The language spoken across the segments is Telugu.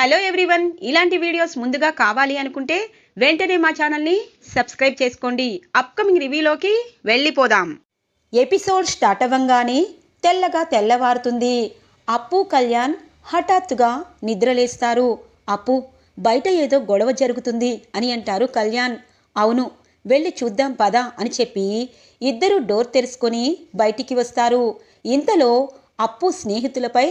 హలో ఎవ్రీవన్ ఇలాంటి వీడియోస్ ముందుగా కావాలి అనుకుంటే వెంటనే మా ఛానల్ని సబ్స్క్రైబ్ చేసుకోండి. అప్కమింగ్ రివ్యూలోకి వెళ్ళిపోదాం. ఎపిసోడ్ స్టార్ట్ అవ్వంగానే తెల్లగా తెల్లవారుతుంది. అప్పు కళ్యాణ్ హఠాత్తుగా నిద్రలేస్తారు. అప్పు బయట ఏదో గొడవ జరుగుతుంది అని అంటారు కళ్యాణ్. అవును వెళ్ళి చూద్దాం పద అని చెప్పి ఇద్దరు డోర్ తెరుచుకొని బయటికి వస్తారు. ఇంతలో అప్పు స్నేహితులపై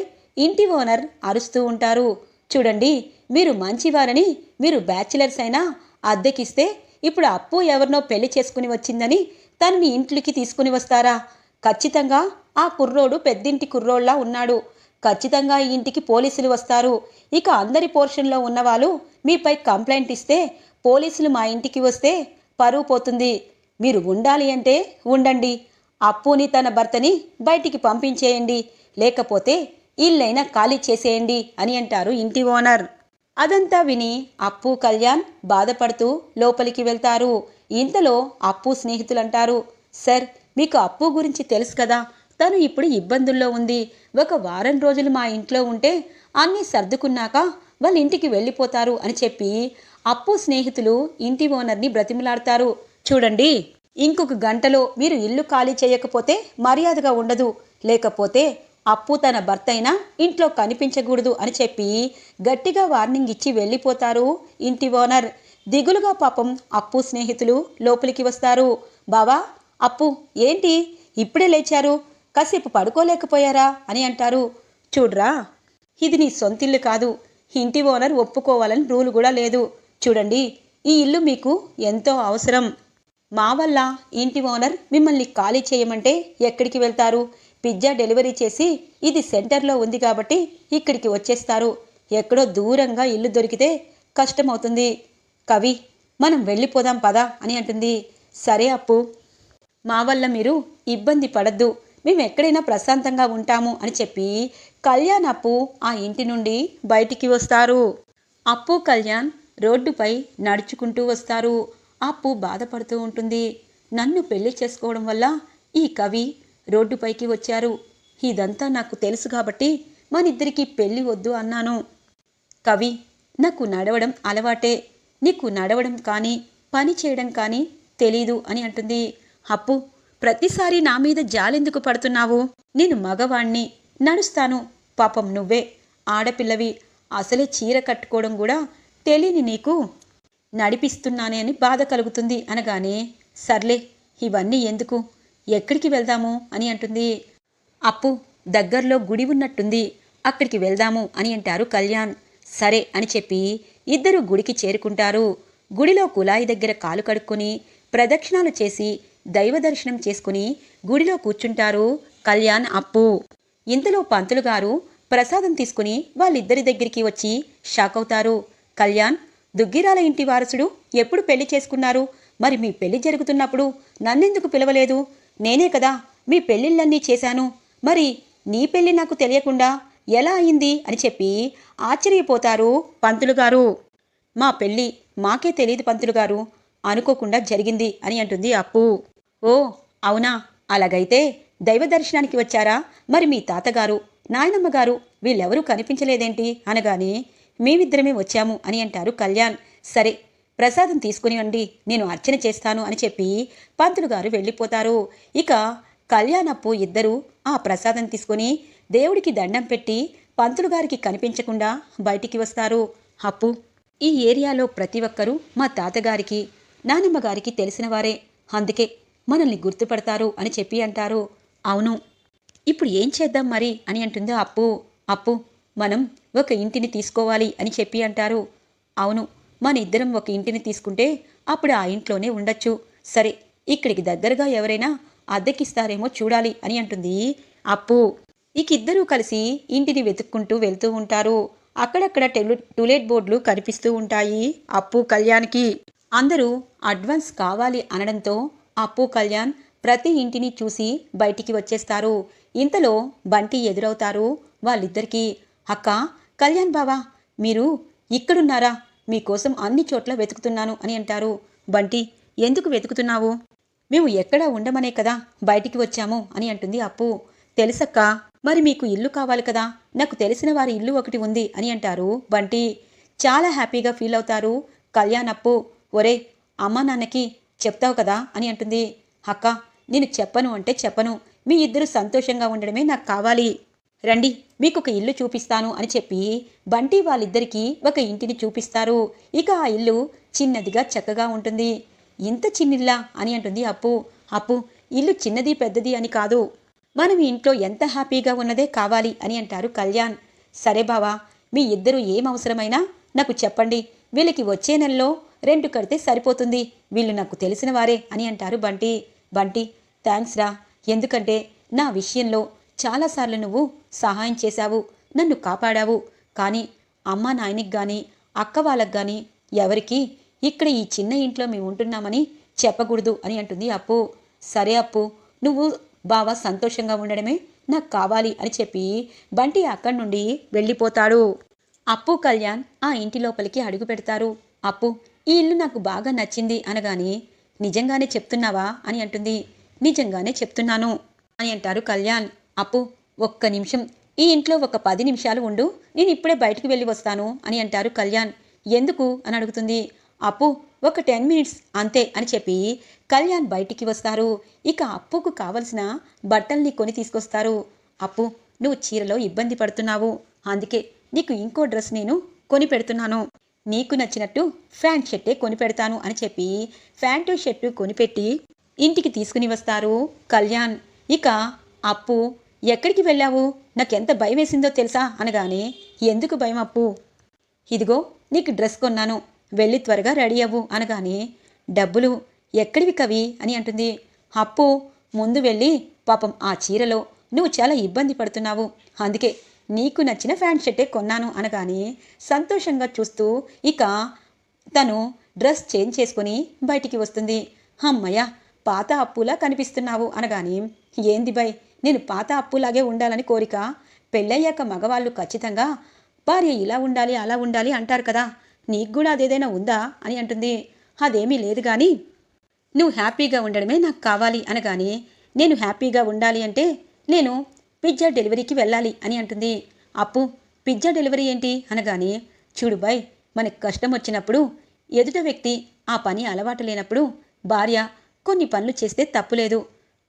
ఇంటి ఓనర్ అరుస్తూ ఉంటారు. చూడండి మీరు మంచివారని మీరు బ్యాచిలర్స్ అయినా అద్దెకిస్తే ఇప్పుడు అప్పు ఎవరినో పెళ్ళి చేసుకుని వచ్చిందని తనని ఇంట్లోకి తీసుకుని వస్తారా? ఖచ్చితంగా ఆ కుర్రోడు పెద్దింటి కుర్రోళ్ళ ఉన్నాడు. ఖచ్చితంగా ఈ ఇంటికి పోలీసులు వస్తారు. ఇక అందరి పోర్షన్లో ఉన్నవాళ్ళు మీపై కంప్లైంట్ ఇస్తే పోలీసులు మా ఇంటికి వస్తే పరువు పోతుంది. మీరు ఉండాలి అంటే ఉండండి. అప్పుని తన భర్తని బయటికి పంపించేయండి. లేకపోతే ఇల్లైనా ఖాళీ చేసేయండి అని అంటారు ఇంటి ఓనర్. అదంతా విని అప్పు కళ్యాణ్ బాధపడుతూ లోపలికి వెళ్తారు. ఇంతలో అప్పు స్నేహితులు అంటారు సార్ మీకు అప్పు గురించి తెలుసు కదా తను ఇప్పుడు ఇబ్బందుల్లో ఉంది. ఒక వారం రోజులు మా ఇంట్లో ఉంటే అన్నీ సర్దుకున్నాక వాళ్ళ ఇంటికి వెళ్ళిపోతారు అని చెప్పి అప్పు స్నేహితులు ఇంటి ఓనర్ని బ్రతిమలాడతారు. చూడండి ఇంకొక గంటలో మీరు ఇల్లు ఖాళీ చేయకపోతే మర్యాదగా ఉండదు. లేకపోతే అప్పు తన భర్త అయినా ఇంట్లో కనిపించకూడదు అని చెప్పి గట్టిగా వార్నింగ్ ఇచ్చి వెళ్ళిపోతారు ఇంటి ఓనర్. దిగులుగా పాపం అప్పు స్నేహితులు లోపలికి వస్తారు. బావా అప్పు ఏంటి? ఇప్పుడే లేచారు. కాసేపు పడుకోలేకపోయారా అని అంటారు. చూడ్రా ఇది నీ సొంతిల్లు కాదు. ఇంటి ఓనర్ ఒప్పుకోవాలని రూల్ కూడా లేదు. చూడండి ఈ ఇల్లు మీకు ఎంతో అవసరం. మా వల్ల ఇంటి ఓనర్ మిమ్మల్ని ఖాళీ చేయమంటే ఎక్కడికి వెళ్తారు? పిజ్జా డెలివరీ చేసి ఇది సెంటర్లో ఉంది కాబట్టి ఇక్కడికి వచ్చేస్తారు. ఎక్కడో దూరంగా ఇల్లు దొరికితే కష్టమవుతుంది. కవి మనం వెళ్ళిపోదాం పదా అని అంటుంది. సరే అప్పు. మా వల్ల మీరు ఇబ్బంది పడద్దు. మేము ఎక్కడైనా ప్రశాంతంగా ఉంటాము అని చెప్పి కళ్యాణ్ అప్పు ఆ ఇంటి నుండి బయటికి వస్తారు. అప్పు కళ్యాణ్ రోడ్డుపై నడుచుకుంటూ వస్తారు. అప్పు బాధపడుతూ ఉంటుంది. నన్ను పెళ్ళి చేసుకోవడం వల్ల ఈ కవి రోడ్డుపైకి వచ్చారు. ఇదంతా నాకు తెలుసు కాబట్టి మనిద్దరికీ పెళ్ళి వద్దు అన్నాను. కవి నాకు నడవడం అలవాటే. నీకు నడవడం కానీ పని చేయడం కానీ తెలీదు అని అంటుంది. అప్పు ప్రతిసారి నా మీద జాలెందుకు పడుతున్నావు? నేను మగవాణ్ణి నడుస్తాను. పాపం నువ్వే. ఆడపిల్లవి అసలే చీర కట్టుకోవడం కూడా తెలియని నీకు. నడిపిస్తున్నానే అని బాధ కలుగుతుంది అనగానే సర్లే ఇవన్నీ ఎందుకు? ఎక్కడికి వెళ్దాము అని అంటుంది. అప్పు దగ్గరలో గుడి ఉన్నట్టుంది. అక్కడికి వెళ్దాము అని అంటారు కళ్యాణ్. సరే అని చెప్పి ఇద్దరు గుడికి చేరుకుంటారు. గుడిలో కులాయి దగ్గర కాలు కడుక్కొని ప్రదక్షిణాలు చేసి దైవ దర్శనం చేసుకుని గుడిలో కూర్చుంటారు కళ్యాణ్ అప్పు. ఇంతలో పంతులు గారు ప్రసాదం తీసుకుని వాళ్ళిద్దరి దగ్గరికి వచ్చి షాక్ అవుతారు. కళ్యాణ్ దుగ్గిరాల ఇంటి వారసుడు ఎప్పుడు పెళ్ళి చేసుకున్నారు? మరి మీ పెళ్ళి జరుగుతున్నప్పుడు నన్నెందుకు పిలవలేదు? నేనే కదా మీ పెళ్ళిళ్ళన్నీ చేశాను. మరి నీ పెళ్ళి నాకు తెలియకుండా ఎలా అయింది? అని చెప్పి ఆశ్చర్యపోతారు పంతులు గారు. మా పెళ్ళి మాకే తెలియదు పంతులు గారు. అనుకోకుండా జరిగింది అని అంటుంది అప్పు. ఓ అవునా? అలాగైతే దైవ దర్శనానికి వచ్చారా? మరి మీ తాతగారు నాయనమ్మ గారు వీళ్ళెవరూ కనిపించలేదేంటి? అనగానే మేమిద్దరమే వచ్చాము అని అంటారు కళ్యాణ్. సరే ప్రసాదం తీసుకునివ్వండి నేను అర్చన చేస్తాను అని చెప్పి పంతులు గారు వెళ్ళిపోతారు. ఇక కళ్యాణప్పు ఇద్దరు ఆ ప్రసాదం తీసుకొని దేవుడికి దండం పెట్టి పంతులు గారికి కనిపించకుండా బయటికి వస్తారు. అప్పు ఈ ఏరియాలో ప్రతి ఒక్కరూ మా తాతగారికి నానమ్మ గారికి తెలిసిన వారే. అందుకే మనల్ని గుర్తుపడతారు అని చెప్పి అంటారు. అవును. ఇప్పుడు ఏం చేద్దాం మరి అని అంటుందో అప్పు? అప్పు మనం ఒక ఇంటిని తీసుకోవాలి అని చెప్పి అంటారు. అవును. మన ఇద్దరం ఒక ఇంటిని తీసుకుంటే అప్పుడు ఆ ఇంట్లోనే ఉండొచ్చు. సరే ఇక్కడికి దగ్గరగా ఎవరైనా అద్దెకిస్తారేమో చూడాలి అని అంటుంది. అప్పు! ఇక ఇద్దరూ కలిసి ఇంటిని వెతుక్కుంటూ వెళ్తూ ఉంటారు. అక్కడక్కడ టెలు టూలెట్ బోర్డులు కనిపిస్తూ ఉంటాయి. అప్పు కళ్యాణ్కి! అందరూ అడ్వాన్స్ కావాలి అనడంతో అప్పు కళ్యాణ్ ప్రతి ఇంటిని చూసి బయటికి వచ్చేస్తారు. ఇంతలో బంటి ఎదురవుతారు వాళ్ళిద్దరికీ. అక్క! కళ్యాణ్ బావా! మీరు ఇక్కడున్నారా? మీకోసం అన్ని చోట్ల వెతుకుతున్నాను అని అంటారు. బంటి ఎందుకు వెతుకుతున్నావు? మేము ఎక్కడా ఉండమనే కదా బయటికి వచ్చాము అని అంటుంది అప్పు. తెలుసక్క మరి మీకు ఇల్లు కావాలి కదా? నాకు తెలిసిన వారి ఇల్లు ఒకటి ఉంది అని అంటారు బంటి. చాలా హ్యాపీగా ఫీల్ అవుతారు కళ్యాణ్ అప్పు. ఒరే అమ్మా నాన్నకి చెప్తావు కదా అని అంటుంది. అక్క నేను చెప్పను అంటే చెప్పను. మీ ఇద్దరు సంతోషంగా ఉండడమే నాకు కావాలి రండి మీకు ఒక ఇల్లు చూపిస్తాను అని చెప్పి బంటి వాళ్ళిద్దరికీ ఒక ఇంటిని చూపిస్తారు. ఇక ఆ ఇల్లు చిన్నదిగా చక్కగా ఉంటుంది. ఇంత చిన్నిల్లా అని అంటుంది అప్పు. అప్పు ఇల్లు చిన్నది పెద్దది అని కాదు. మనం ఇంట్లో ఎంత హ్యాపీగా ఉన్నదే కావాలి అని అంటారు కళ్యాణ్. సరే బావా మీ ఇద్దరు ఏం అవసరమైనా నాకు చెప్పండి. వీళ్ళకి వచ్చే నెలలో రెంట్ కడితే సరిపోతుంది. వీళ్ళు నాకు తెలిసిన వారే అని అంటారు బంటి. బంటి థ్యాంక్స్ రా. ఎందుకంటే నా విషయంలో చాలాసార్లు నువ్వు సహాయం చేశావు నన్ను కాపాడావు. కానీ అమ్మ నాయనికి కానీ అక్క వాళ్ళకి కానీ ఎవరికి ఇక్కడ ఈ చిన్న ఇంట్లో మేము ఉంటున్నామని చెప్పకూడదు అని అంటుంది అప్పు. సరే అప్పు నువ్వు బావ సంతోషంగా ఉండడమే నాకు కావాలి అని చెప్పి బంటి అక్కడి నుండి వెళ్ళిపోతాడు. అప్పు కళ్యాణ్ ఆ ఇంటి లోపలికి అడుగు పెడతారు. అప్పు ఈ ఇల్లు నాకు బాగా నచ్చింది అనగానే నిజంగానే చెప్తున్నావా అని అంటుంది. నిజంగానే చెప్తున్నాను అని అంటారు కళ్యాణ్. అప్పు ఒక్క నిమిషం. ఈ ఇంట్లో ఒక పది నిమిషాలు ఉండు. నేను ఇప్పుడే బయటికి వెళ్ళి వస్తాను అని అంటారు కళ్యాణ్. ఎందుకు? అని అడుగుతుంది. అప్పు ఒక టెన్ మినిట్స్ అంతే అని చెప్పి కళ్యాణ్ బయటికి వస్తారు. ఇక అప్పుకు కావలసిన బట్టల్ని కొని తీసుకొస్తారు. అప్పు నువ్వు చీరలో ఇబ్బంది పడుతున్నావు. అందుకే నీకు ఇంకో డ్రెస్ నేను కొని పెడుతున్నాను. నీకు నచ్చినట్టు ఫ్యాంట్ షర్టే కొని పెడతాను అని చెప్పి ఫ్యాంటు షర్టు కొనిపెట్టి ఇంటికి తీసుకుని వస్తారు కళ్యాణ్. ఇక అప్పు ఎక్కడికి వెళ్ళావు? నాకెంత భయం వేసిందో తెలుసా? అనగానే ఎందుకు భయం అప్పు ఇదిగో నీకు డ్రెస్ కొన్నాను. వెళ్ళి త్వరగా రెడీ అవ్వు. అనగానే డబ్బులు ఎక్కడివి కవి? అని అంటుంది. అప్పు ముందు వెళ్ళి పాపం ఆ చీరలో నువ్వు చాలా ఇబ్బంది పడుతున్నావు. అందుకే నీకు నచ్చిన ఫ్యాంట్ షర్టే కొన్నాను. అనగానే సంతోషంగా చూస్తూ ఇక తను డ్రెస్ చేంజ్ చేసుకుని బయటికి వస్తుంది. అమ్మయ్య పాత అప్పులా కనిపిస్తున్నావు. అనగానే ఏంది బై నేను పాత అప్పులాగే ఉండాలని కోరిక. పెళ్ళయ్యాక మగవాళ్ళు ఖచ్చితంగా భార్య ఇలా ఉండాలి అలా ఉండాలి అంటారు కదా. నీకు కూడా అదేదైనా ఉందా అని అంటుంది. అదేమీ లేదు కానీ నువ్వు హ్యాపీగా ఉండడమే నాకు కావాలి అనగానే నేను హ్యాపీగా ఉండాలి అంటే నేను పిజ్జా డెలివరీకి వెళ్ళాలి అని అంటుంది. అప్పు పిజ్జా డెలివరీ ఏంటి? అనగానే చూడు బాయ్ మనకు కష్టం వచ్చినప్పుడు ఎదుట వ్యక్తి ఆ పని అలవాటు లేనప్పుడు భార్య కొన్ని పనులు చేస్తే తప్పులేదు.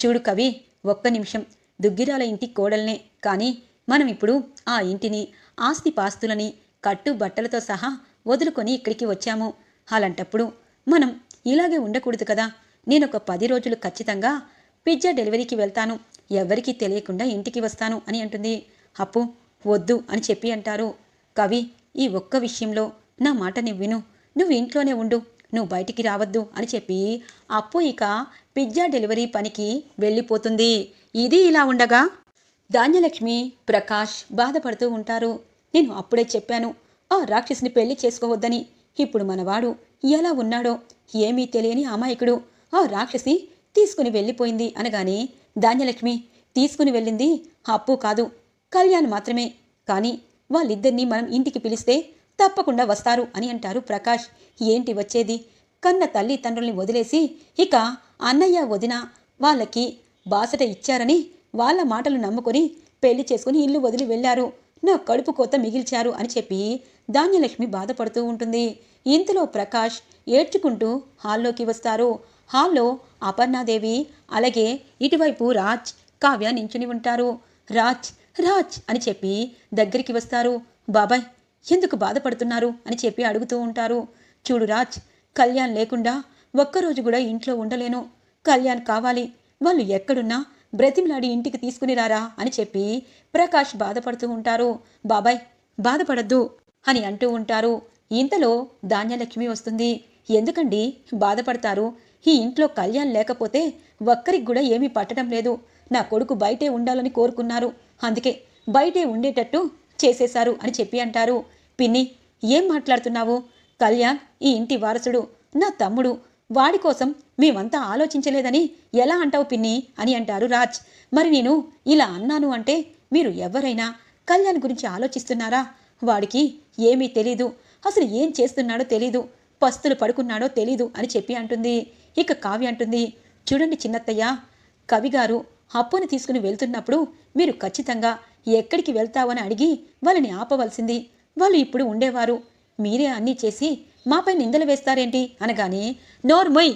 చూడు కవి ఒక్క నిమిషం దుగ్గిరాల ఇంటి కోడల్నే. కానీ మనం ఇప్పుడు ఆ ఇంటిని ఆస్తి పాస్తులని కట్టు బట్టలతో సహా వదులుకొని ఇక్కడికి వచ్చాము. అలాంటప్పుడు మనం ఇలాగే ఉండకూడదు కదా. నేను ఒక పది రోజులు ఖచ్చితంగా పిజ్జా డెలివరీకి వెళ్తాను. ఎవరికీ తెలియకుండా ఇంటికి వస్తాను అని అంటుంది. అప్పు వద్దు అని చెప్పి అంటారు. కవి ఈ ఒక్క విషయంలో నా మాట నువ్వు విను. నువ్వు ఇంట్లోనే ఉండు. నువ్వు బయటికి రావద్దు అని చెప్పి అప్పు ఇక పిజ్జా డెలివరీ పనికి వెళ్ళిపోతుంది. ఇది ఇలా ఉండగా ధాన్యలక్ష్మి ప్రకాష్ బాధపడుతూ ఉంటారు. నేను అప్పుడే చెప్పాను ఆ రాక్షసుని పెళ్ళి చేసుకోవద్దని. ఇప్పుడు మనవాడు ఎలా ఉన్నాడో ఏమీ తెలియని అమాయకుడు. ఆ రాక్షసి తీసుకుని వెళ్ళిపోయింది అనగానే ధాన్యలక్ష్మి తీసుకుని వెళ్ళింది అప్పు కాదు కళ్యాణ్ మాత్రమే. కానీ వాళ్ళిద్దరినీ మనం ఇంటికి పిలిస్తే తప్పకుండా వస్తారు అని అంటారు ప్రకాష్. ఏంటి వచ్చేది? కన్న తల్లి తండ్రుల్ని వదిలేసి ఇక అన్నయ్య వదిన వాళ్ళకి బాసట ఇచ్చారని వాళ్ళ మాటలు నమ్ముకొని పెళ్ళి చేసుకుని ఇల్లు వదిలి వెళ్ళారు. నా కడుపు కోత మిగిల్చారు అని చెప్పి ధాన్యలక్ష్మి బాధపడుతూ ఉంటుంది. ఇంతలో ప్రకాష్ ఏడ్చుకుంటూ హాల్లోకి వస్తారు. హాల్లో అపర్ణాదేవి అలాగే ఇటువైపు రాజ్ కావ్య నించుని ఉంటారు. రాజ్ రాజ్ అని చెప్పి దగ్గరికి వస్తారు. బాబాయ్ ఎందుకు బాధపడుతున్నారు అని చెప్పి అడుగుతూ ఉంటారు. చూడు రాజ్ కళ్యాణ్ లేకుండా ఒక్కరోజు కూడా ఇంట్లో ఉండలేను. కళ్యాణ్ కావాలి. వాళ్ళు ఎక్కడున్నా బ్రతిమలాడి ఇంటికి తీసుకుని రారా అని చెప్పి ప్రకాష్ బాధపడుతూ ఉంటారు. బాబాయ్ బాధపడద్దు అని అంటూ ఉంటారు. ఇంతలో ధాన్యలక్ష్మి వస్తుంది. ఎందుకండి బాధపడతారు? ఈ ఇంట్లో కళ్యాణ్ లేకపోతే ఒక్కరికి కూడా ఏమీ పట్టడం లేదు. నా కొడుకు బయటే ఉండాలని కోరుకున్నారు. అందుకే బయటే ఉండేటట్టు చేసేశారు అని చెప్పి అంటారు. పిన్ని ఏం మాట్లాడుతున్నావు? కళ్యాణ్ ఈ ఇంటి వారసుడు నా తమ్ముడు వాడి కోసం మేమంతా ఆలోచించలేదని ఎలా అంటావు పిన్ని అని అంటారు రాజ్. మరి నేను ఇలా అన్నాను అంటే మీరు ఎవరైనా కళ్యాణ్ గురించి ఆలోచిస్తున్నారా? వాడికి ఏమీ తెలీదు. అసలు ఏం చేస్తున్నాడో తెలీదు. పస్తులు పడుకున్నాడో తెలీదు అని చెప్పి అంటుంది. ఇక కావ్య అంటుంది చూడండి చిన్నత్తయ్య కవిగారు అప్పుని తీసుకుని వెళ్తున్నప్పుడు మీరు ఖచ్చితంగా ఎక్కడికి వెళ్తావని అడిగి వాళ్ళని ఆపవలసింది. వాళ్ళు ఇప్పుడు ఉండేవారు. మీరే అన్నీ చేసి మాపై నిందలు వేస్తారేంటి? అనగానే నోర్మొయ్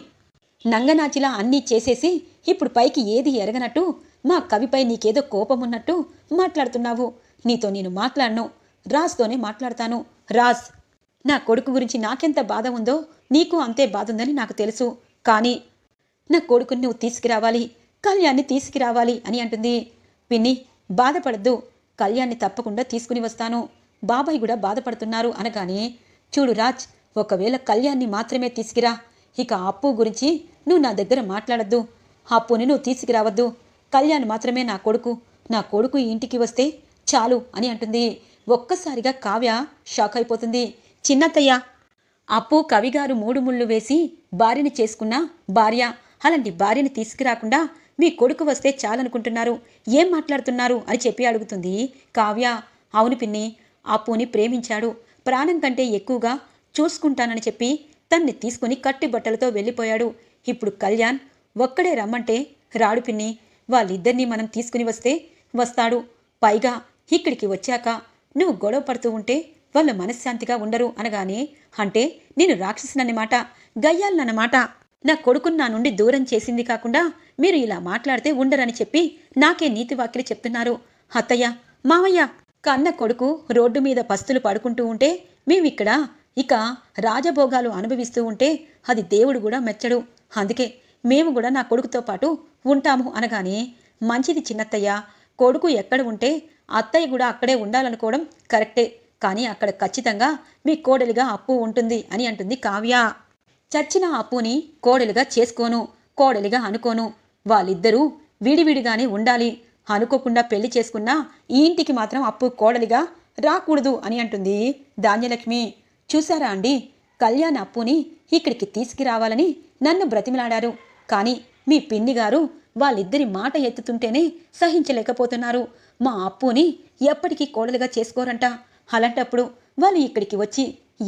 నంగనాచిలా అన్నీ చేసేసి ఇప్పుడు పైకి ఏది ఎరగనట్టు మా కవిపై నీకేదో కోపం ఉన్నట్టు మాట్లాడుతున్నావు. నీతో నేను మాట్లాడను. రాజ్తోనే మాట్లాడతాను. రాజ్ నా కొడుకు గురించి నాకెంత బాధ ఉందో నీకు అంతే బాధ ఉందని నాకు తెలుసు. కానీ నా కొడుకుని నువ్వు తీసుకురావాలి. కళ్యాణ్ని తీసుకురావాలి అని అంటుంది. పిన్ని బాధపడద్దు. కళ్యాణ్ని తప్పకుండా తీసుకుని వస్తాను. బాబాయ్ కూడా బాధపడుతున్నారు అనగానే చూడు రాజ్ ఒకవేళ కళ్యాణ్ని మాత్రమే తీసుకురా ఇక అప్పు గురించి నువ్వు నా దగ్గర మాట్లాడద్దు. అప్పుని నువ్వు తీసుకురావద్దు. కళ్యాణ్ మాత్రమే నా కొడుకు. నా కొడుకు ఈ ఇంటికి వస్తే చాలు అని అంటుంది. ఒక్కసారిగా కావ్య షాక్ అయిపోతుంది. చిన్నత్తయ్య అప్పు కవిగారు మూడు ముళ్ళు వేసి భార్యని చేసుకున్న భార్య అలాంటి భార్యని తీసుకురాకుండా మీ కొడుకు వస్తే చాలనుకుంటున్నారు. ఏం మాట్లాడుతున్నారు అని చెప్పి అడుగుతుంది కావ్య. అవును పిన్ని అప్పుని ప్రేమించాడు. ప్రాణం కంటే ఎక్కువగా చూసుకుంటానని చెప్పి తన్ని తీసుకుని కట్టి బట్టలతో వెళ్ళిపోయాడు. ఇప్పుడు కళ్యాణ్ ఒక్కడే రమ్మంటే రాడు పిన్ని వాళ్ళిద్దరినీ మనం తీసుకుని వస్తే వస్తాడు. పైగా ఇక్కడికి వచ్చాక నువ్వు గొడవ పడుతూ ఉంటే వాళ్ళు మనశ్శాంతిగా ఉండరు అనగానే అంటే నేను రాక్షసునన్నమాట గయ్యాలన్నమాట నా కొడుకుని నా నుండి దూరం చేసింది కాకుండా మీరు ఇలా మాట్లాడితే ఉండరని చెప్పి నాకే నీతి వాక్యలు చెప్తున్నారు. అత్తయ్య మావయ్య కన్న కొడుకు రోడ్డు మీద పస్తులు పడుకుంటూ ఉంటే మేమిక్కడ ఇక రాజభోగాలు అనుభవిస్తూ ఉంటే అది దేవుడు కూడా మెచ్చడు. అందుకే మేము కూడా నా కొడుకుతో పాటు ఉంటాము అనగానే మంచిది చిన్నత్తయ్య కొడుకు ఎక్కడ ఉంటే అత్తయ్య కూడా అక్కడే ఉండాలనుకోవడం కరెక్టే. కానీ అక్కడ ఖచ్చితంగా మీ కోడలిగా అప్పు ఉంటుంది అని అంటుంది కావ్య. చచ్చిన అప్పుని కోడలుగా చేసుకోను కోడలిగా అనుకోను. వాళ్ళిద్దరూ విడివిడిగానే ఉండాలి. అనుకోకుండా పెళ్ళి చేసుకున్నా ఈ ఇంటికి మాత్రం అప్పు కోడలిగా రాకూడదు అని అంటుంది ధాన్యలక్ష్మి. చూసారా అండి? కళ్యాణ్ అప్పుని ఇక్కడికి తీసుకురావాలని నన్ను బ్రతిమలాడారు. కానీ మీ పిన్ని గారు వాళ్ళిద్దరి మాట ఎత్తుతుంటేనే సహించలేకపోతున్నారు. మా అప్పుని ఎప్పటికీ కోడలుగా చేసుకోరంట. అలాంటప్పుడు వాళ్ళు ఇక్కడికి వచ్చి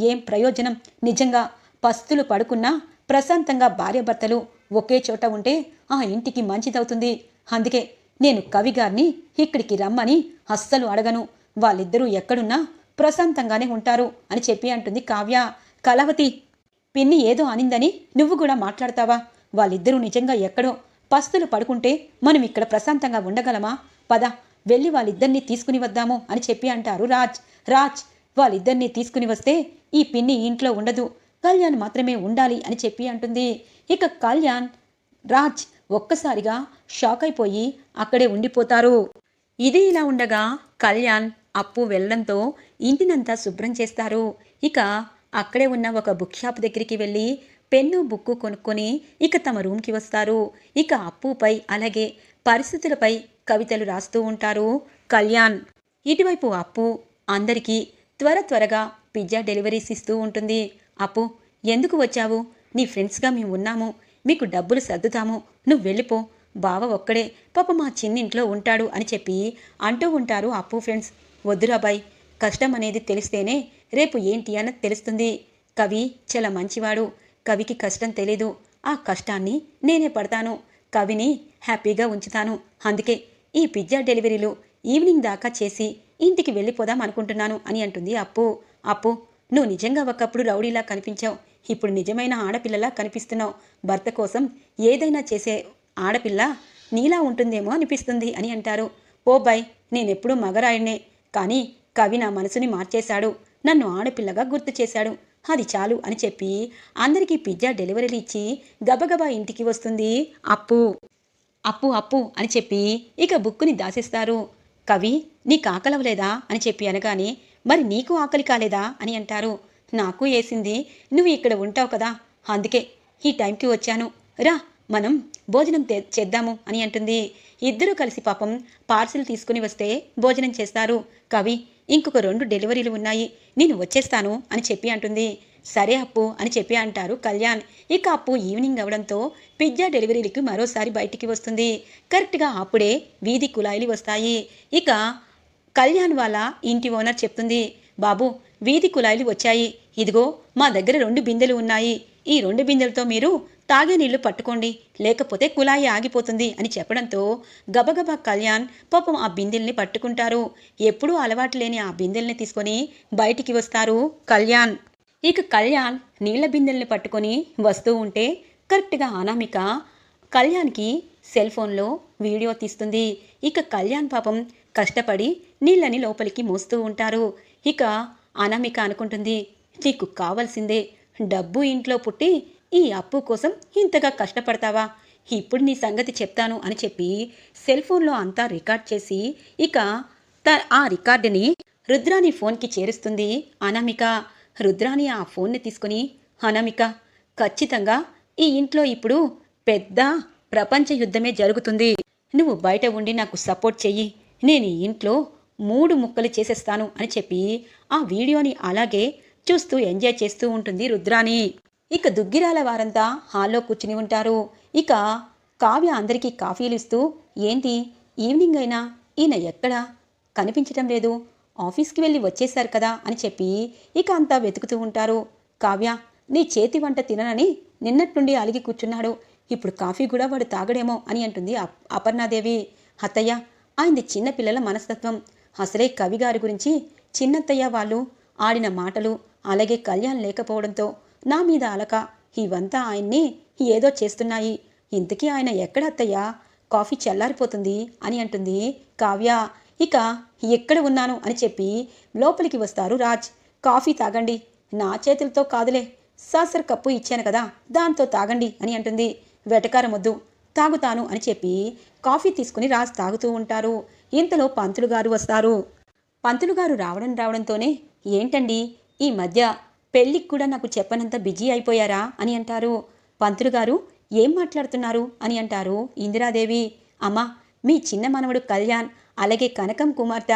ఏం ప్రయోజనం? నిజంగా పస్తులు పడుకున్నా ప్రశాంతంగా భార్యాభర్తలు ఒకే చోట ఉంటే ఆ ఇంటికి మంచిదవుతుంది. అందుకే నేను కవి గారిని ఇక్కడికి రమ్మని అస్సలు అడగను. వాళ్ళిద్దరూ ఎక్కడున్నా ప్రశాంతంగానే ఉంటారు అని చెప్పి అంటుంది కావ్య. కలవతి పిన్ని ఏదో అనిందని నువ్వు కూడా మాట్లాడతావా? వాళ్ళిద్దరూ నిజంగా ఎక్కడో పస్తులు పడుకుంటే మనం ఇక్కడ ప్రశాంతంగా ఉండగలమా? పద వెళ్ళి వాళ్ళిద్దరినీ తీసుకుని వద్దాము అని చెప్పి అంటారు రాజ్. రాజ్ వాళ్ళిద్దరినీ తీసుకుని వస్తే ఈ పిన్ని ఇంట్లో ఉండదు. కళ్యాణ్ మాత్రమే ఉండాలి అని చెప్పి అంటుంది. ఇక కళ్యాణ్ రాజ్ ఒక్కసారిగా షాక్ అయిపోయి అక్కడే ఉండిపోతారు. ఇది ఇలా ఉండగా కళ్యాణ్ అప్పు వెళ్ళడంతో ఇంటినంతా శుభ్రం చేస్తారు. ఇక అక్కడే ఉన్న ఒక బుక్ షాప్ దగ్గరికి వెళ్ళి పెన్ను బుక్కు కొనుక్కొని ఇక తమ రూమ్కి వస్తారు. ఇక అప్పుపై అలాగే పరిస్థితులపై కవితలు రాస్తూ ఉంటారు కళ్యాణ్. ఇటువైపు అప్పు అందరికీ త్వర త్వరగా పిజ్జా డెలివరీస్ ఇస్తూ ఉంటుంది. అప్పు ఎందుకు వచ్చావు? నీ ఫ్రెండ్స్గా మేము ఉన్నాము. మీకు డబ్బులు సర్దుతాము. నువ్వు వెళ్ళిపో. బావ ఒక్కడే. పాప మా చిన్నింట్లో ఉంటాడు అని చెప్పి అంటూ ఉంటారు అప్పు ఫ్రెండ్స్. వద్దురాబాయ్ కష్టం అనేది తెలిస్తేనే రేపు ఏంటి అన్నది తెలుస్తుంది. కవి చాలా మంచివాడు. కవికి కష్టం తెలీదు. ఆ కష్టాన్ని నేనే పడతాను. కవిని హ్యాపీగా ఉంచుతాను. అందుకే ఈ పిజ్జా డెలివరీలు ఈవినింగ్ దాకా చేసి ఇంటికి వెళ్ళిపోదాం అనుకుంటున్నాను అని అంటుంది అప్పు. అప్పు నువ్వు నిజంగా ఒకప్పుడు రౌడీలా కనిపించావు. ఇప్పుడు నిజమైన ఆడపిల్లలా కనిపిస్తున్నావు. భర్త కోసం ఏదైనా చేసే ఆడపిల్ల నీలా ఉంటుందేమో అనిపిస్తుంది అని అంటారు. ఓ బాయ్ నేనెప్పుడూ మగరాయుడినే కానీ కవి నా మనసుని మార్చేశాడు. నన్ను ఆడపిల్లగా గుర్తు చేశాడు. అది చాలు అని చెప్పి అందరికీ పిజ్జా డెలివరీలు ఇచ్చి గబగబా ఇంటికి వస్తుంది. అప్పు అప్పు అప్పు అని చెప్పి ఇక బుక్కుని దాసేస్తారు. కవి నీకు ఆకలవలేదా అని చెప్పి అనగానే మరి నీకు ఆకలి కాలేదా అని అంటారు. నాకు వేసింది నువ్వు ఇక్కడ ఉంటావు కదా. అందుకే ఈ టైంకి వచ్చాను. రా మనం భోజనం చేద్దాము అని అంటుంది. ఇద్దరూ కలిసి పాపం పార్సిల్ తీసుకుని వస్తే భోజనం చేస్తారు. కవి ఇంకొక రెండు డెలివరీలు ఉన్నాయి. నేను వచ్చేస్తాను అని చెప్పి అంటుంది. సరే అప్పు అని చెప్పి అంటారు కళ్యాణ్. ఇక అప్పు ఈవినింగ్ అవడంతో పిజ్జా డెలివరీలకి మరోసారి బయటికి వస్తుంది. కరెక్ట్గా అప్పుడే వీధి కుళాయిలు వస్తాయి. ఇక కళ్యాణ్ వాళ్ళ ఇంటి ఓనర్ చెప్తుంది. బాబు వీధి కుళాయిలు వచ్చాయి. ఇదిగో మా దగ్గర రెండు బిందెలు ఉన్నాయి. ఈ రెండు బిందెలతో మీరు తాగే నీళ్ళు పట్టుకోండి లేకపోతే కుళాయి ఆగిపోతుంది అని చెప్పడంతో గబగబా కళ్యాణ్ పాపం ఆ బిందెల్ని పట్టుకుంటారు. ఎప్పుడూ అలవాటు లేని ఆ బిందెల్ని తీసుకొని బయటికి వస్తారు కళ్యాణ్. ఇక కళ్యాణ్ నీళ్ళ బిందెల్ని పట్టుకొని వస్తూ ఉంటే కరెక్ట్గా అనామిక కళ్యాణ్కి సెల్ ఫోన్లో వీడియో తీస్తుంది. ఇక కళ్యాణ్ పాపం కష్టపడి నీళ్ళని లోపలికి మోస్తూ ఉంటారు. ఇక అనామిక అనుకుంటుంది నీకు కావాల్సిందే డబ్బు ఇంట్లో పుట్టి ఈ అప్పు కోసం ఇంతగా కష్టపడతావా? ఇప్పుడు నీ సంగతి చెప్తాను అని చెప్పి సెల్ ఫోన్లో అంతా రికార్డ్ చేసి ఇక త ఆ రికార్డుని రుద్రాని ఫోన్కి చేరుస్తుంది అనామిక. రుద్రాని ఆ ఫోన్ని తీసుకుని అనామిక ఖచ్చితంగా ఈ ఇంట్లో ఇప్పుడు పెద్ద ప్రపంచ యుద్ధమే జరుగుతుంది. నువ్వు బయట ఉండి నాకు సపోర్ట్ చెయ్యి. నేను ఈ ఇంట్లో మూడు ముక్కలు చేసేస్తాను అని చెప్పి ఆ వీడియోని అలాగే చూస్తూ ఎంజాయ్ చేస్తూ ఉంటుంది రుద్రాని ఇక దుగ్గిరాల వారంతా హాల్లో కూర్చుని ఉంటారు. ఇక కావ్య అందరికీ కాఫీలు ఇస్తూ ఏంటి ఈవినింగ్ అయినా ఈయన ఎక్కడా? కనిపించటం లేదు. ఆఫీస్కి వెళ్ళి వచ్చేశారు కదా అని చెప్పి ఇక అంతా వెతుకుతూ ఉంటారు. కావ్య నీ చేతి వంట తిననని నిన్నట్నుండి అలిగి కూర్చున్నాడు. ఇప్పుడు కాఫీ కూడా వాడు తాగడేమో అని అంటుంది అప్- అపర్ణాదేవి. అత్తయ్య ఆయనది చిన్నపిల్లల మనస్తత్వం. అసలే కవి గారి గురించి చిన్నత్తయ్య వాళ్ళు ఆడిన మాటలు అలాగే కళ్యాణ్ లేకపోవడంతో నా మీద అలక. ఇవంతా ఆయన్ని ఏదో చేస్తున్నాయి. ఇంతకీ ఆయన ఎక్కడ అత్తయ్యా కాఫీ చల్లారిపోతుంది అని అంటుంది కావ్య. ఇక ఎక్కడ ఉన్నాను అని చెప్పి లోపలికి వస్తారు రాజ్. కాఫీ తాగండి. నా చేతులతో కాదులే. సాసర్ కప్పు ఇచ్చాను కదా దాంతో తాగండి అని అంటుంది. వెటకారం వద్దు తాగుతాను అని చెప్పి కాఫీ తీసుకుని రాజ్ తాగుతూ ఉంటారు. ఇంతలో పంతులు గారు వస్తారు. పంతులు గారు రావడం రావడంతోనే ఏంటండి ఈ మధ్య పెళ్ళికి కూడా నాకు చెప్పనంత బిజీ అయిపోయారా అని అంటారు. పంతులు గారు ఏం మాట్లాడుతున్నారు? అని అంటారు ఇందిరాదేవి. అమ్మా మీ చిన్న మనవడు కళ్యాణ్ అలాగే కనకం కుమార్తె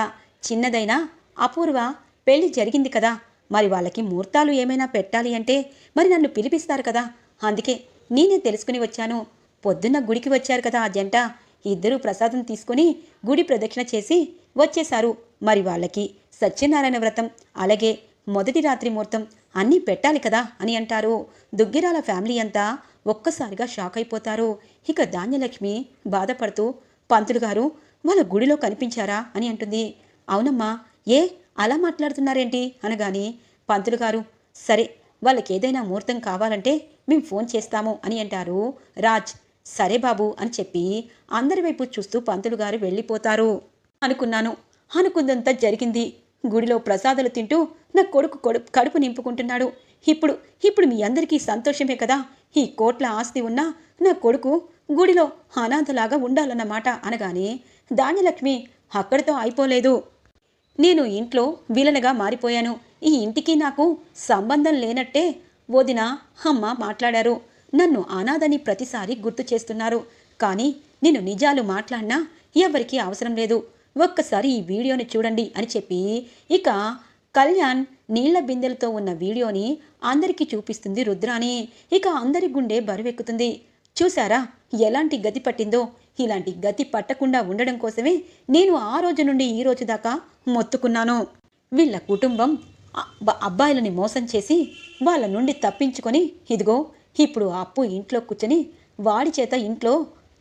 చిన్నదైనా అపూర్వ పెళ్ళి జరిగింది కదా. మరి వాళ్ళకి ముహూర్తాలు ఏమైనా పెట్టాలి అంటే మరి నన్ను పిలిపిస్తారు కదా. అందుకే నేనే తెలుసుకుని వచ్చాను. పొద్దున్న గుడికి వచ్చారు కదా ఆ జంట. ఇద్దరూ ప్రసాదం తీసుకుని గుడి ప్రదక్షిణ చేసి వచ్చేశారు. మరి వాళ్ళకి సత్యనారాయణ వ్రతం అలాగే మొదటి రాత్రి ముహూర్తం అన్నీ పెట్టాలి కదా అని అంటారు. దుగ్గిరాల ఫ్యామిలీ అంతా ఒక్కసారిగా షాక్ అయిపోతారు. ఇక ధాన్యలక్ష్మి బాధపడుతూ పంతులు గారు వాళ్ళ గుడిలో కనిపించారా? అని అంటుంది. అవునమ్మా. ఏ? అలా మాట్లాడుతున్నారేంటి? అనగాని పంతులు గారు సరే వాళ్ళకి ఏదైనా ముహూర్తం కావాలంటే మేము ఫోన్ చేస్తాము అని అంటారు. రాజ్ సరే బాబు అని చెప్పి అందరి వైపు చూస్తూ పంతులు గారు వెళ్ళిపోతారు. అనుకున్నాను. అనుకుందంతా జరిగింది. గుడిలో ప్రసాదాలు తింటూ నా కొడుకు కడుపు కడుపు నింపుకుంటున్నాడు. ఇప్పుడు ఇప్పుడు మీ అందరికీ సంతోషమే కదా? ఈ కోట్ల ఆస్తి ఉన్నా నా కొడుకు గుడిలో అనాథలాగా ఉండాలన్నమాట అనగానే ధాన్యలక్ష్మి అక్కడితో అయిపోలేదు. నేను ఇంట్లో విలనగా మారిపోయాను. ఈ ఇంటికి నాకు సంబంధం లేనట్టే వదిన అమ్మ మాట్లాడారు. నన్ను అనాథని ప్రతిసారి గుర్తు చేస్తున్నారు. కానీ నేను నిజాలు మాట్లాడినా ఎవరికీ అవసరం లేదు. ఒక్కసారి ఈ వీడియోని చూడండి అని చెప్పి ఇక కళ్యాణ్ నీళ్ళ బిందెలతో ఉన్న వీడియోని అందరికీ చూపిస్తుంది రుద్రాని. ఇక అందరి గుండె బరువెక్కుతుంది. చూసారా ఎలాంటి గతి పట్టిందో? ఇలాంటి గతి పట్టకుండా ఉండడం కోసమే నేను ఆ రోజు నుండి ఈ రోజు దాకా మొత్తుకున్నాను. వీళ్ళ కుటుంబం అబ్బాయిలని మోసం చేసి వాళ్ళ నుండి తప్పించుకొని ఇదిగో ఇప్పుడు అప్పు ఇంట్లో కూర్చొని వాడి చేత ఇంట్లో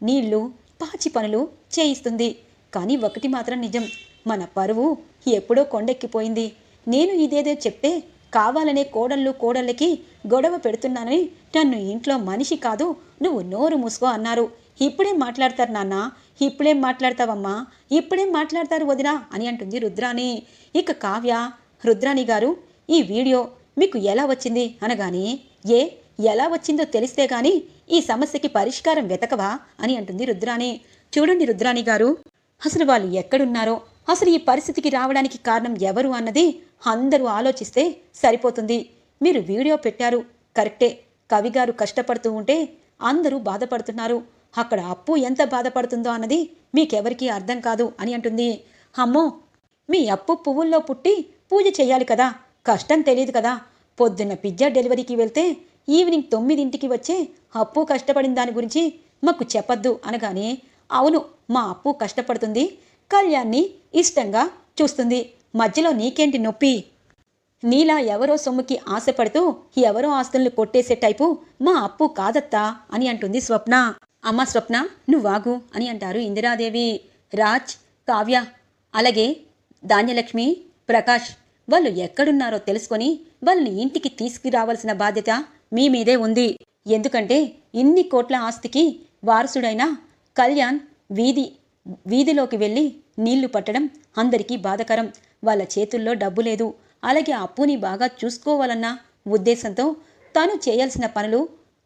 నీళ్ళు పాచి పనులు చేయిస్తుంది. కానీ ఒకటి మాత్రం నిజం. మన పరువు ఎప్పుడో కొండెక్కిపోయింది. నేను ఇదేదో చెప్తే కావాలనే కోడళ్ళు కోడళ్ళకి గొడవ పెడుతున్నానని నన్ను ఇంట్లో మనిషి కాదు నువ్వు నోరు మూసుకో అన్నారు. ఇప్పుడేం మాట్లాడతారు నాన్న? ఇప్పుడేం మాట్లాడతావమ్మా? ఇప్పుడేం మాట్లాడతారు వదినా? అని అంటుంది రుద్రాణి. ఇక కావ్య రుద్రాణి గారు ఈ వీడియో మీకు ఎలా వచ్చింది? అనగాని ఏ ఎలా వచ్చిందో తెలిస్తే గాని ఈ సమస్యకి పరిష్కారం వెతకవా? అని అంటుంది రుద్రాణి. చూడండి రుద్రాణి గారు అసలు వాళ్ళు ఎక్కడున్నారో అసలు ఈ పరిస్థితికి రావడానికి కారణం ఎవరు అన్నది అందరూ ఆలోచిస్తే సరిపోతుంది. మీరు వీడియో పెట్టారు కరెక్టే. కవి గారు కష్టపడుతూ ఉంటే అందరూ బాధపడుతున్నారు. అక్కడ అప్పు ఎంత బాధపడుతుందో అన్నది మీకెవరికీ అర్థం కాదు అని అంటుంది. అమ్మో మీ అప్పు పువ్వుల్లో పుట్టి పూజ చేయాలి కదా కష్టం తెలియదు కదా. పొద్దున్న పిజ్జా డెలివరీకి వెళ్తే ఈవినింగ్ తొమ్మిదింటికి వచ్చే అప్పు కష్టపడిన దాని గురించి మాకు చెప్పద్దు అనగానే అవును మా అప్పు కష్టపడుతుంది కళ్యాణ్ని ఇష్టంగా చూస్తుంది. మధ్యలో నీకేంటి నొప్పి? నీలా ఎవరో సొమ్ముకి ఆశపడుతూ ఎవరో ఆస్తులను కొట్టేసే టైపు మా అప్పు కాదత్తా అని అంటుంది స్వప్న. అమ్మ స్వప్న నువ్వాగు అని అంటారు ఇందిరాదేవి. రాజ్ కావ్య అలాగే ధాన్యలక్ష్మి ప్రకాష్ వాళ్ళు ఎక్కడున్నారో తెలుసుకొని వాళ్ళని ఇంటికి తీసుకురావాల్సిన బాధ్యత మీ మీదే ఉంది. ఎందుకంటే ఇన్ని కోట్ల ఆస్తికి వారసుడైన కళ్యాణ్ వీధి వీధిలోకి వెళ్ళి నీళ్ళు పట్టడం అందరికీ బాధకరం. వాళ్ళ చేతుల్లో డబ్బు లేదు. అలాగే అప్పుని బాగా చూసుకోవాలన్న ఉద్దేశంతో తాను చేయాల్సిన పనులు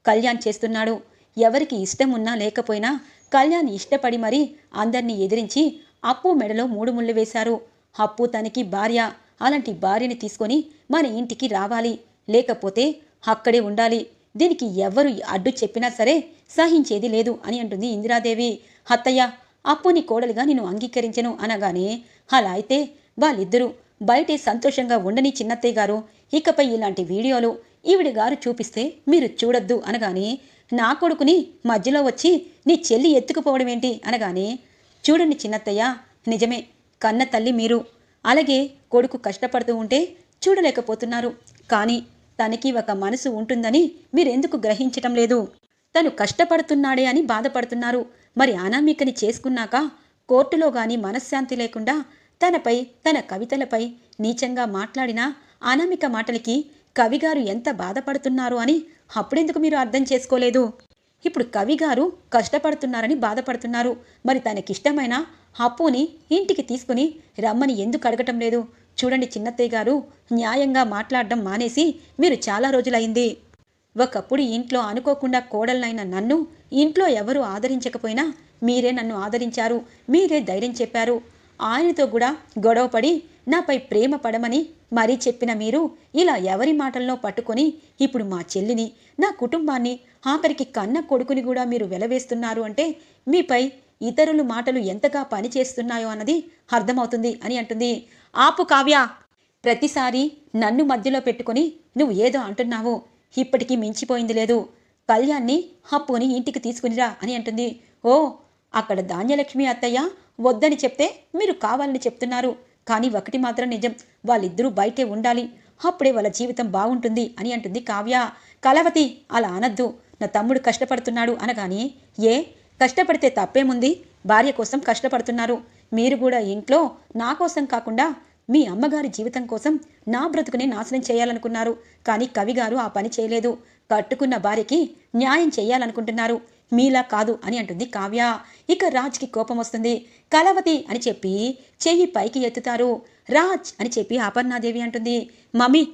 కళ్యాణ్ చేస్తున్నాడు. ఎవరికి ఇష్టం ఉన్నా లేకపోయినా కళ్యాణ్ ఇష్టపడి మరీ అందరినీ ఎదిరించి అప్పు మెడలో మూడు ముళ్ళు వేశారు. అప్పు తనకి భార్య. అలాంటి భార్యని తీసుకొని మన ఇంటికి రావాలి. లేకపోతే అక్కడే ఉండాలి. దీనికి ఎవరు అడ్డు చెప్పినా సరే సహించేది లేదు అని అంటుంది ఇందిరాదేవి. అత్తయ్య అప్పుని కోడలుగా నేను అంగీకరించను అనగానే అలా అయితే వాళ్ళిద్దరూ బయటే సంతోషంగా ఉండని చిన్నత్తయ్య గారు. ఇకపై ఇలాంటి వీడియోలు ఈవిడి గారు చూపిస్తే మీరు చూడొద్దు అనగానే నా కొడుకుని మధ్యలో వచ్చి నీ చెల్లి ఎత్తుకుపోవడం ఏంటి అనగానే చూడండి చిన్నత్తయ్య నిజమే కన్న తల్లి మీరు. అలాగే కొడుకు కష్టపడుతూ ఉంటే చూడలేకపోతున్నారు. కానీ తనకి ఒక మనసు ఉంటుందని మీరెందుకు గ్రహించటం లేదు? తను కష్టపడుతున్నాడే అని బాధపడుతున్నారు. మరి అనామికని చేసుకున్నాక కోర్టులో గాని మనశ్శాంతి లేకుండా తనపై తన కవితలపై నీచంగా మాట్లాడిన అనామిక మాటలకి కవిగారు ఎంత బాధపడుతున్నారు అని అప్పుడెందుకు మీరు అర్థం చేసుకోలేదు? ఇప్పుడు కవిగారు కష్టపడుతున్నారని బాధపడుతున్నారు. మరి తనకిష్టమైన అప్పుని ఇంటికి తీసుకుని రమ్మని ఎందుకు అడగటం లేదు? చూడండి చిన్నత్తయ్య గారు న్యాయంగా మాట్లాడడం మానేసి మీరు చాలా రోజులైంది. ఒకప్పుడు ఇంట్లో అనుకోకుండా కోడలనైన నన్ను ఇంట్లో ఎవరు ఆదరించకపోయినా మీరే నన్ను ఆదరించారు మీరే ధైర్యం చెప్పారు. ఆయనతో కూడా గొడవపడి నాపై ప్రేమ పడమని మరీ చెప్పిన మీరు ఇలా ఎవరి మాటల్లో పట్టుకొని ఇప్పుడు మా చెల్లిని నా కుటుంబాన్ని ఆఖరికి కన్న కొడుకుని కూడా మీరు వెలవేస్తున్నారు అంటే మీపై ఇతరులు మాటలు ఎంతగా పనిచేస్తున్నాయో అన్నది అర్థమవుతుంది అని అంటుంది. ఆపు కావ్య. ప్రతిసారి నన్ను మధ్యలో పెట్టుకొని నువ్వు ఏదో అంటున్నావు. ఇప్పటికీ మించిపోయింది లేదు. కళ్యాణ్ని అప్పుని ఇంటికి తీసుకునిరా అని అంటుంది. ఓ అక్కడ ధాన్యలక్ష్మి అత్తయ్య వద్దని చెప్తే మీరు కావాలని చెప్తున్నారు. కానీ ఒకటి మాత్రం నిజం వాళ్ళిద్దరూ బయటే ఉండాలి. అప్పుడే వాళ్ళ జీవితం బాగుంటుంది అని అంటుంది కావ్య. కలవతి అలా అనద్దు. నా తమ్ముడు కష్టపడుతున్నాడు అనగాని ఏ కష్టపడితే తప్పేముంది? భార్య కోసం కష్టపడుతున్నారు. మీరు కూడా ఇంట్లో నా కోసం కాకుండా మీ అమ్మగారి జీవితం కోసం నా బ్రతుకుని నాశనం చేయాలనుకున్నారు. కానీ కవిగారు ఆ పని చేయలేదు. కట్టుకున్న భార్యకి న్యాయం చేయాలనుకుంటున్నారు. మీలా కాదు అని అంటుంది కావ్య. ఇక రాజ్కి కోపం వస్తుంది. కలవతి అని చెప్పి చెయ్యి పైకి ఎత్తుతారు. రాజ్ అని చెప్పి అపర్ణాదేవి అంటుంది. మమ్మీ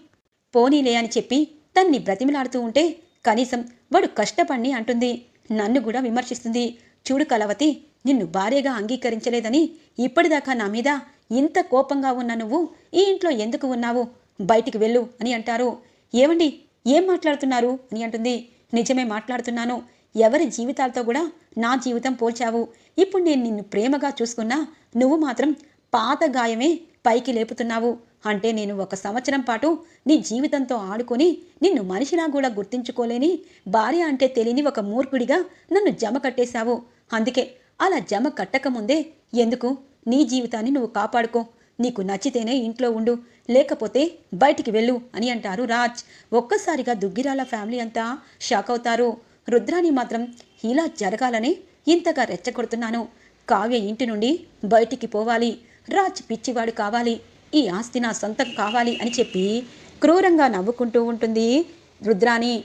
పోనీలే అని చెప్పి తన్ని బ్రతిమిలాడుతూ ఉంటే కనీసం వాడు కష్టపడి అంటుంది. నన్ను కూడా విమర్శిస్తుంది. చూడు కలవతి నిన్ను భార్యగా అంగీకరించలేదని ఇప్పటిదాకా నా మీద ఇంత కోపంగా ఉన్న నువ్వు ఈ ఇంట్లో ఎందుకు ఉన్నావు? బయటికి వెళ్ళు అని అంటారు. ఏమండి? ఏం మాట్లాడుతున్నారు? అని అంటుంది. నిజమే మాట్లాడుతున్నాను. ఎవరి జీవితాలతో కూడా నా జీవితం పోల్చావు. ఇప్పుడు నేను నిన్ను ప్రేమగా చూసుకున్నా నువ్వు మాత్రం పాత గాయమే పైకి లేపుతున్నావు. అంటే నేను ఒక సంవత్సరం పాటు నీ జీవితంతో ఆడుకొని నిన్ను మనిషిలా కూడా గుర్తించుకోలేని భార్య అంటే తెలియని ఒక మూర్ఖుడిగా నన్ను జమ కట్టేశావు. అందుకే అలా జమ కట్టకముందే ఎందుకు? నీ జీవితాన్ని నువ్వు కాపాడుకో. నీకు నచ్చితేనే ఇంట్లో ఉండు. లేకపోతే బయటికి వెళ్ళు అని అంటారు రాజ్. ఒక్కసారిగా దుగ్గిరాల ఫ్యామిలీ అంతా షాక్ అవుతారు. రుద్రాని మాత్రం ఇలా జరగాలని ఇంతగా రెచ్చగొడుతున్నాను. కావ్య ఇంటి నుండి బయటికి పోవాలి. రాజ్ పిచ్చివాడు కావాలి. ఈ ఆస్తి నా సొంతం కావాలి అని చెప్పి క్రూరంగా నవ్వుకుంటూ ఉంటుంది రుద్రాని.